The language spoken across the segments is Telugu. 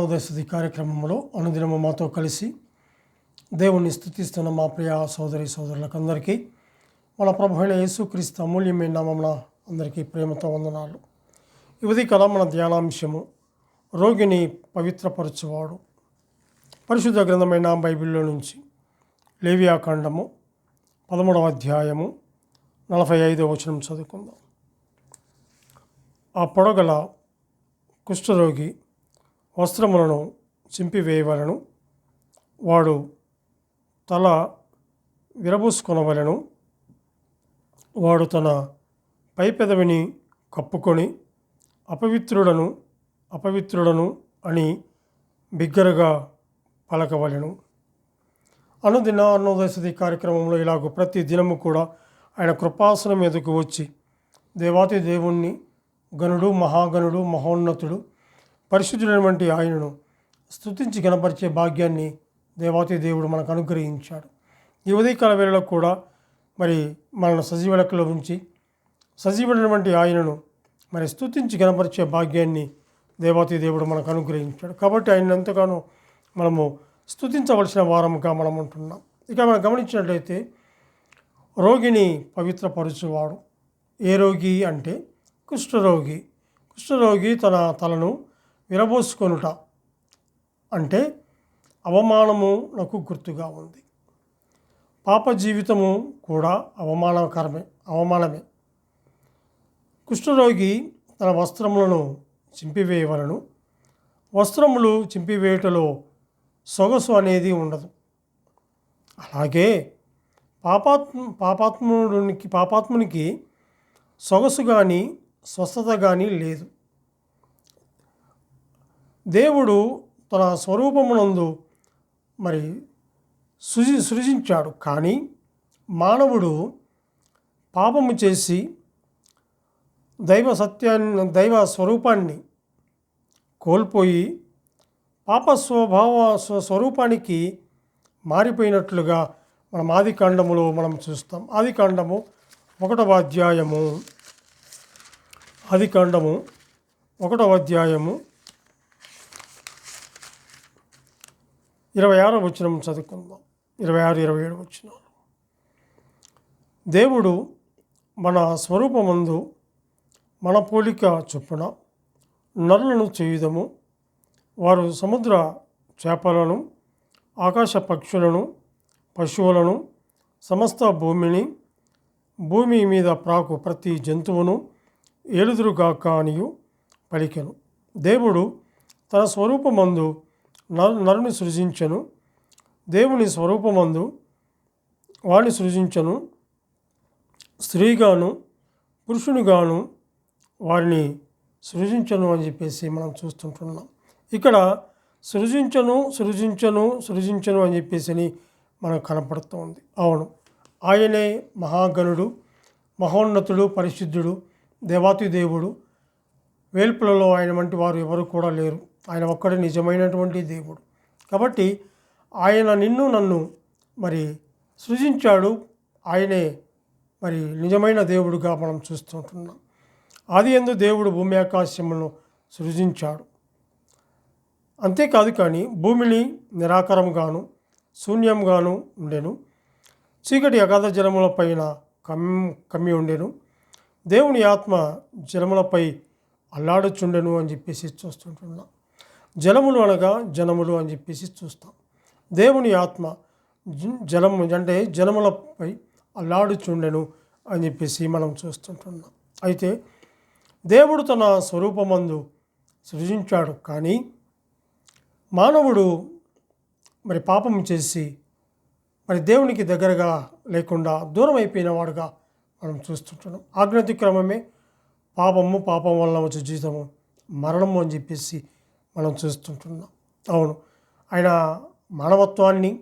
స్థుతి కార్యక్రమంలో అనుదినము మాతో కలిసి దేవుణ్ణి స్థుతిస్తున్న మా ప్రియ సోదరి సోదరులకందరికీ మన ప్రభు అయిన యేసుక్రీస్తు అమూల్యమైన నామమున అందరికీ ప్రేమతో వందనాలు. ఇది కదా మన ధ్యానాంశము రోగిని పవిత్రపరచువాడు. పరిశుద్ధ గ్రంథమైన బైబిల్లో నుంచి లేవియాకాండము పదమూడవ అధ్యాయము నలభై ఐదవ వచనం చదువుకుందాం. ఆ పొడగల కుష్ఠరోగి వస్త్రములను చింపివేయవలను. వాడు తల విరబూసుకొనవలను. వాడు తన పై పెదవిని కప్పుకొని అపవిత్రుడను అపవిత్రుడను అని బిగ్గరగా పలకవలెను. అనుదిన అన్నోదశది కార్యక్రమంలో ఇలాగ ప్రతి దినము కూడా ఆయన కృపాసనం మీదకు వచ్చి దేవాతి దేవుణ్ణి గనుడు మహాగణుడు మహోన్నతుడు పరిశుద్ధుడైనటువంటి ఆయనను స్థుతించి కనపరిచే భాగ్యాన్ని దేవాతి దేవుడు మనకు అనుగ్రహించాడు. ఈ ఉదయకాల వేళలో కూడా మరి మనల్ని సజీవ లెక్కలో ఉంచి సజీవుడైనటువంటి ఆయనను మరి స్తుతించి కనపరిచే భాగ్యాన్ని దేవాతి దేవుడు మనకు అనుగ్రహించాడు. కాబట్టి ఆయన ఎంతగానో మనము స్తుతించవలసిన వారముగా మనం ఉంటున్నాం. ఇక మనం గమనించినట్లయితే రోగిని పవిత్రపరచువాడు. ఏ రోగి అంటే కుష్ఠరోగి. కుష్ఠరోగి తన తలను విరబోసుకొనుట అంటే అవమానము నాకు గుర్తుగా ఉంది. పాప జీవితము కూడా అవమానకరమే అవమానమే. కుష్ఠరోగి తన వస్త్రములను చింపివేయవలను. వస్త్రములు చింపివేయటలో సొగసు అనేది ఉండదు. అలాగే పాపాత్మ పాపాత్ముడికి పాపాత్మునికి సొగసు కానీ స్వస్థత కానీ లేదు. దేవుడు తన స్వరూపమునందు మరి సృజి సృజించాడు. కానీ మానవుడు పాపము చేసి దైవ సత్యాన్ని దైవ స్వరూపాన్ని కోల్పోయి పాప స్వభావ స్వరూపానికి మారిపోయినట్లుగా మనం ఆది కాండములో మనం చూస్తాం. ఆది కాండము ఒకటవ అధ్యాయము. ఆది కాండము ఒకటవ అధ్యాయము ఇరవై ఆరో వచనం చదువుకుందాం. ఇరవై ఆరు ఇరవై ఏడు వచ్చిన దేవుడు మన స్వరూపమందు మన పోలిక చొప్పున నరులను చేయుదము. వారు సముద్ర చేపలను ఆకాశ పక్షులను పశువులను సమస్త భూమిని భూమి మీద ప్రాకు ప్రతి జంతువును ఏలుదురుగాక అనియు పలికెను. దేవుడు తన స్వరూపమందు నరుని సృజించను. దేవుని స్వరూపమందు వాణ్ణి సృజించను. స్త్రీగాను పురుషునిగాను వారిని సృజించను అని చెప్పేసి మనం చూస్తుంటున్నాం. ఇక్కడ సృజించను సృజించను సృజించను అని చెప్పేసి మనకు కనపడుతోంది. అవును. ఆయనే మహాగణుడు మహోన్నతుడు పరిశుద్ధుడు దేవాతి దేవుడు. వేల్పులలో ఆయన వంటి వారు ఎవరు కూడా లేరు. ఆయన ఒక్కడే నిజమైనటువంటి దేవుడు. కాబట్టి ఆయన నిన్ను నన్ను మరి సృజించాడు. ఆయనే మరి నిజమైన దేవుడుగా మనం చూస్తుంటున్నాం. ఆది ఎందు దేవుడు భూమి ఆకాశములను సృజించాడు. అంతేకాదు కానీ భూమిని నిరాకారముగాను శూన్యంగాను ఉండెను. చీకటి అగాధ జలముల పైన కమ్ కమ్మి ఉండెను. దేవుని ఆత్మ జలములపై అల్లాడుచుండెను అని చెప్పేసి చూస్తుంటున్నాం. జలములు అనగా జనములు అని చెప్పేసి చూస్తాం. దేవుని ఆత్మ జలము అంటే జనములపై అల్లాడుచుండెను అని చెప్పేసి మనం చూస్తుంటున్నాం. అయితే దేవుడు తన స్వరూపమందు సృజించాడు కానీ మానవుడు మరి పాపం చేసి మరి దేవునికి దగ్గరగా లేకుండా దూరం అయిపోయిన వాడుగా మనం చూస్తుంటున్నాం. ఆజ్ఞాతిక్రమమే పాపము పాపం వల్ల వచ్చే జీవితము మరణము అని చెప్పేసి మనం చూస్తుంటున్నాం. అవును. ఆయన మానవత్వాన్ని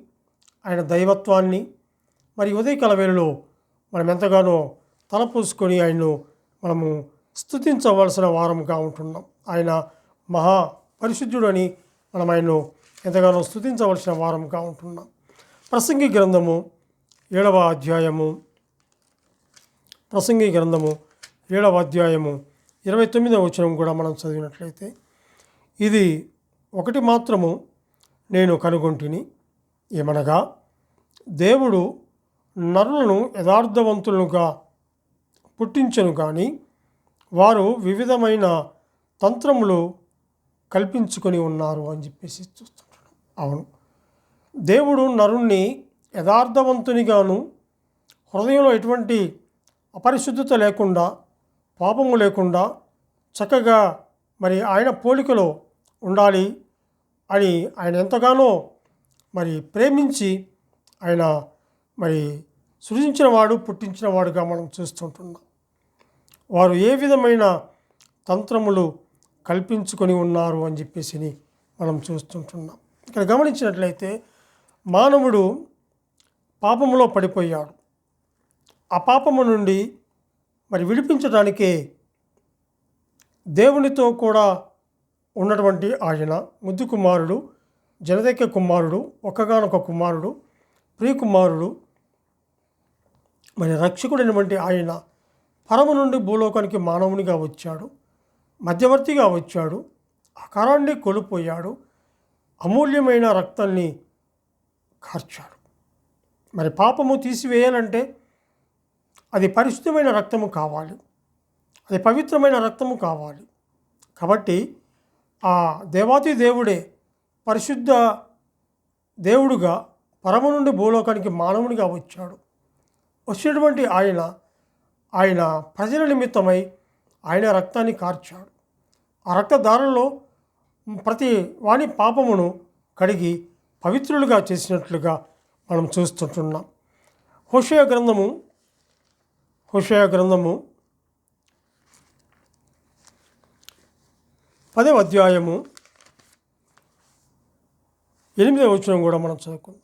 ఆయన దైవత్వాన్ని మరి ఉదయకాల వేళలో మనం ఎంతగానో తలపూసుకొని ఆయన్ను మనము స్తుతించవలసిన వారముగా ఉంటున్నాం. ఆయన మహా పరిశుద్ధుడని మనం ఆయన్ను ఎంతగానో స్థుతించవలసిన వారముగా ఉంటున్నాం. ప్రసంగి గ్రంథము ఏడవ అధ్యాయము ప్రసంగి గ్రంథము ఏడవ అధ్యాయము ఇరవై తొమ్మిదవ వచనం కూడా మనం చదివినట్లయితే ఇది ఒకటి మాత్రము నేను కనుగొంటిని. ఏమనగా దేవుడు నరులను యథార్థవంతులుగా పుట్టించను కానీ వారు వివిధమైన తంత్రములు కల్పించుకొని ఉన్నారు అని చెప్పేసి చూస్తుంటాడు. అవును. దేవుడు నరుణ్ణి యథార్థవంతునిగాను హృదయంలో ఎటువంటి అపరిశుద్ధత లేకుండా పాపము లేకుండా చక్కగా మరి ఆయన పోలికలో ఉండాలి అని ఆయన ఎంతగానో మరి ప్రేమించి ఆయన మరి సృజించినవాడు పుట్టించినవాడుగా మనం చూస్తుంటున్నాం. వారు ఏ విధమైన తంత్రములు కల్పించుకొని ఉన్నారు అని చెప్పేసి మనం చూస్తుంటున్నాం. ఇక్కడ గమనించినట్లయితే మానవుడు పాపములో పడిపోయాడు. ఆ పాపము నుండి మరి విడిపించడానికే దేవునితో కూడా ఉన్నటువంటి ఆయన ముద్దు కుమారుడు జనదక్య కుమారుడు ఒక్కగానొక కుమారుడు ప్రియకుమారుడు మరి రక్షకుడైనటువంటి ఆయన పరము నుండి భూలోకానికి మానవునిగా వచ్చాడు మధ్యవర్తిగా వచ్చాడు ఆకారాన్ని కోల్పోయాడు అమూల్యమైన రక్తాన్ని కార్చాడు. మరి పాపము తీసివేయాలంటే అది పరిశుద్ధమైన రక్తము కావాలి. అది పవిత్రమైన రక్తము కావాలి. కాబట్టి ఆ దేవాతి దేవుడే పరిశుద్ధ దేవుడుగా పరమ నుండి భూలోకానికి మానవునిగా వచ్చాడు. వచ్చినటువంటి ఆయన ఆయన ప్రజల నిమిత్తమై ఆయన రక్తాన్ని కార్చాడు. ఆ రక్తదారుల్లో ప్రతి వాని పాపమును కడిగి పవిత్రులుగా చేసినట్లుగా మనం చూస్తుంటున్నాం. హుషయ గ్రంథము హుషయ గ్రంథము పదవ అధ్యాయము ఎనిమిదవ వచనం కూడా మనం చదువుకుందాం.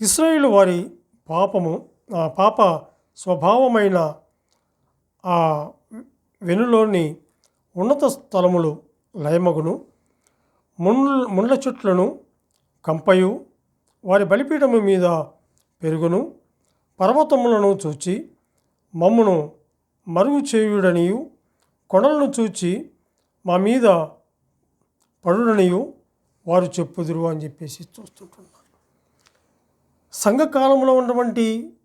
ఇస్రాయిల్ వారి పాపము ఆ పాప స్వభావమైన ఆ వెనులోని ఉన్నత స్థలములు లయమగును. ముండ్ల ముండ్ల చెట్లను కంపయు వారి బలిపీఠము మీద పెరుగును. పర్వతములను చూచి మమ్మును మరుగు చేయుడనియు కొండలను చూచి మా మీద పడుడనియు వారు చెప్పుదురు అని చెప్పేసి చూస్తుంటున్నారు. సంఘకాలంలో ఉన్నటువంటి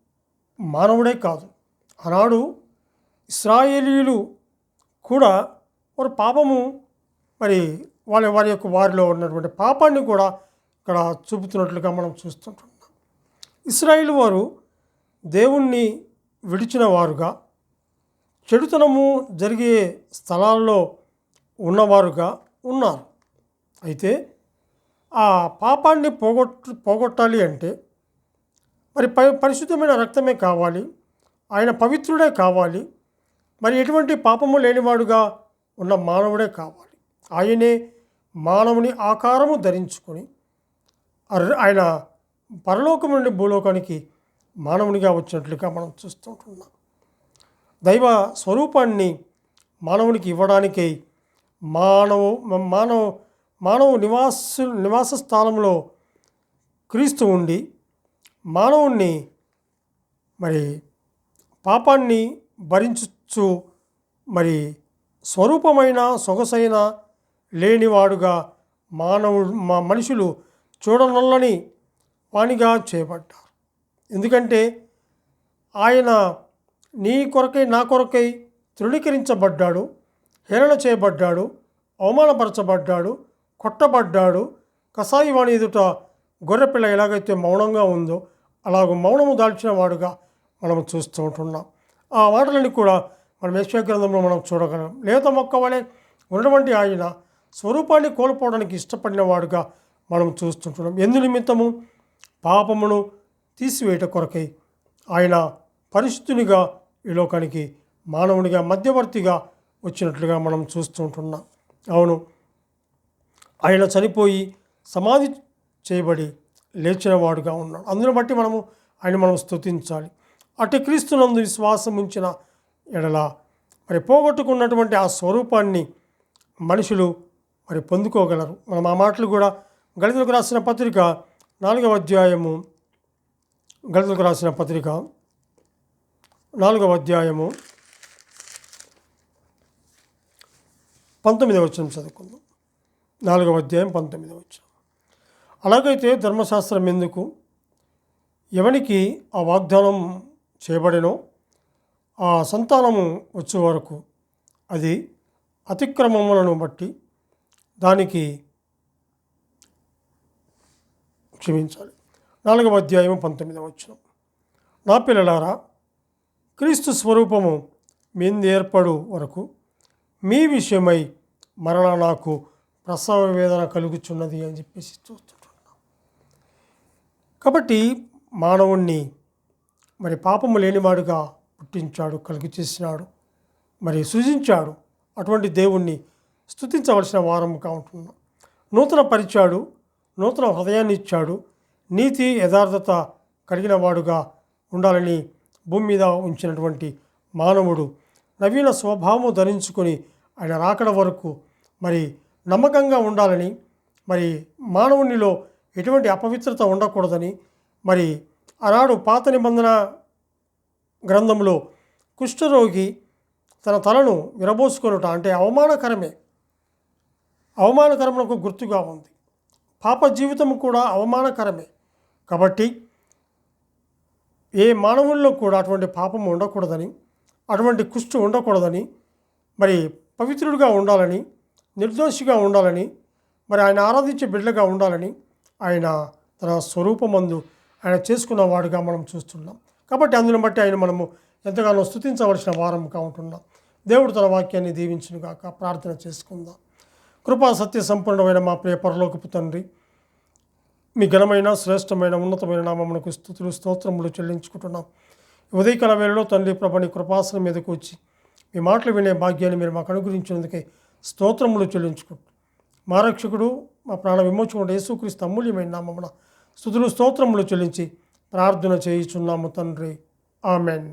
మానవుడే కాదు. ఆనాడు ఇస్రాయేలీలు కూడా వారు పాపము మరి వాళ్ళ వారి యొక్క వారిలో ఉన్నటువంటి పాపాన్ని కూడా ఇక్కడ చూపుతున్నట్లుగా మనం చూస్తుంటున్నాం. ఇస్రాయిల్ వారు దేవుణ్ణి విడిచిన వారుగా చెడుతనము జరిగే స్థలాల్లో ఉన్నవారుగా ఉన్నారు. అయితే ఆ పాపాన్ని పోగొట్టు పోగొట్టాలి అంటే మరి ప పరిశుద్ధమైన రక్తమే కావాలి. ఆయన పవిత్రుడే కావాలి. మరి ఎటువంటి పాపము లేనివాడుగా ఉన్న మానవుడే కావాలి. ఆయనే మానవుని ఆకారము ధరించుకొని ఆయన పరలోకం నుండి భూలోకానికి మానవునిగా వచ్చినట్లుగా మనం చూస్తుంటున్నాం. దైవ స్వరూపాన్ని మానవునికి ఇవ్వడానికై మానవు మానవ మానవ నివాస నివాస స్థానంలో క్రీస్తు ఉండి మానవుణ్ణి మరి పాపాన్ని భరించు మరి స్వరూపమైన సొగసైన లేనివాడుగా మానవుడు మా మనుషులు చూడనొల్లని వాణిగా చేపట్టారు ఎందుకంటే ఆయన నీ కొరకై నా కొరకై తృణీకరించబడ్డాడు. హేళన చేయబడ్డాడు అవమానపరచబడ్డాడు కొట్టబడ్డాడు. కసాయివాణి ఎదుట గొర్రెపిల్ల ఎలాగైతే మౌనంగా ఉందో అలాగ మౌనము దాల్చిన వాడుగా మనం చూస్తూ ఉంటున్నాం. ఆ మాటలన్నీ కూడా మనం యశ్వ గ్రంథంలో మనం చూడగలం. లేత మొక్క వలె ఉన్నటువంటి ఆయన స్వరూపాన్ని కోల్పోవడానికి ఇష్టపడిన వాడుగా మనం చూస్తుంటున్నాం ఎందు నిమిత్తము పాపమును తీసివేయట కొరకై ఆయన పరిశుద్ధునిగా ఈ లోకానికి మానవునిగా మధ్యవర్తిగా వచ్చినట్లుగా మనం చూస్తుంటున్నాం. అవును ఆయన చనిపోయి సమాధి చేయబడి లేచినవాడుగా ఉన్నాడు. అందును బట్టి మనము ఆయన మనం స్తుతించాలి. అటు క్రీస్తునందు విశ్వాసం ఉంచిన ఎడల మరి పోగొట్టుకున్నటువంటి ఆ స్వరూపాన్ని మనుషులు మరి పొందుకోగలరు. మనం ఆ మాటలు కూడా గళితులకు రాసిన పత్రిక నాలుగవ అధ్యాయము గళితులకు రాసిన పత్రిక నాలుగవ అధ్యాయము పంతొమ్మిదవ వచ్చిన చదువుకుందాం. నాలుగవ అధ్యాయం పంతొమ్మిదవ వచ్చిన అలాగైతే ధర్మశాస్త్రం ఎందుకు? ఎవనికి ఆ వాగ్దానం చేయబడినో ఆ సంతానము వచ్చే వరకు అది అతిక్రమములను బట్టి దానికి క్షమించాలి. నాలుగవ అధ్యాయం పంతొమ్మిదవ వచ్చిన నా పిల్లలారా క్రీస్తు స్వరూపము మీంది ఏర్పడు వరకు మీ విషయమై మరణ నాకు ప్రసవ వేదన కలుగుచున్నది అని చెప్పేసి చూస్తుంటున్నాం. కాబట్టి మానవుణ్ణి మరి పాపము లేనివాడుగా పుట్టించాడు కలుగు చేసినాడు మరి సృజించాడు. అటువంటి దేవుణ్ణి స్థుతించవలసిన వారముగా ఉంటున్నాం. నూతన పరిచాడు నూతన హృదయాన్ని ఇచ్చాడు నీతి యథార్థత కలిగిన వాడుగా ఉండాలని భూమి మీద ఉంచినటువంటి మానవుడు నవీన స్వభావము ధరించుకొని ఆయన రాకడ వరకు మరి నమ్మకంగా ఉండాలని మరి మానవునిలో ఎటువంటి అపవిత్రత ఉండకూడదని మరి ఆనాడు పాత నిబంధన గ్రంథంలో కుష్ఠరోగి తన తలను విరబోసుకొనుట అంటే అవమానకరమే. అవమానకరమునకు గుర్తుగా ఉంది. పాప జీవితం కూడా అవమానకరమే. కాబట్టి ఏ మానవుల్లో కూడా అటువంటి పాపం ఉండకూడదని అటువంటి కుష్టు ఉండకూడదని మరి పవిత్రుడిగా ఉండాలని నిర్దోషిగా ఉండాలని మరి ఆయన ఆరాధించే బిడ్డగా ఉండాలని ఆయన తన స్వరూపమందు ఆయన చేసుకున్న వాడుగా మనం చూస్తున్నాం. కాబట్టి అందును బట్టి ఆయన మనము ఎంతగానో స్థుతించవలసిన వారంగా ఉంటున్నాం. దేవుడు తన వాక్యాన్ని దీవించునుగాక ప్రార్థన చేసుకుందాం. కృపా సత్య సంపూర్ణమైన మా ప్రియ పరలోకపు తండ్రి మీ ఘనమైన శ్రేష్టమైన ఉన్నతమైన నామమునకు స్థుతులు స్తోత్రములు చెల్లించుకుంటున్నాం. ఉదయకాల వేళలో తండ్రి ప్రభని కృపాసనం మీదకు వచ్చి మీ మాటలు వినే భాగ్యాన్ని మీరు మాకు అనుగ్రహించినందుకే స్తోత్రములు చెల్లించుకుంటు మా రక్షకుడు మా ప్రాణ విమోచకుడు యేసుక్రీస్తు అమూల్యమైన నామమున స్థుతులు స్తోత్రములు చెల్లించి ప్రార్థన చేయుచున్నాము తండ్రి. ఆమెన్.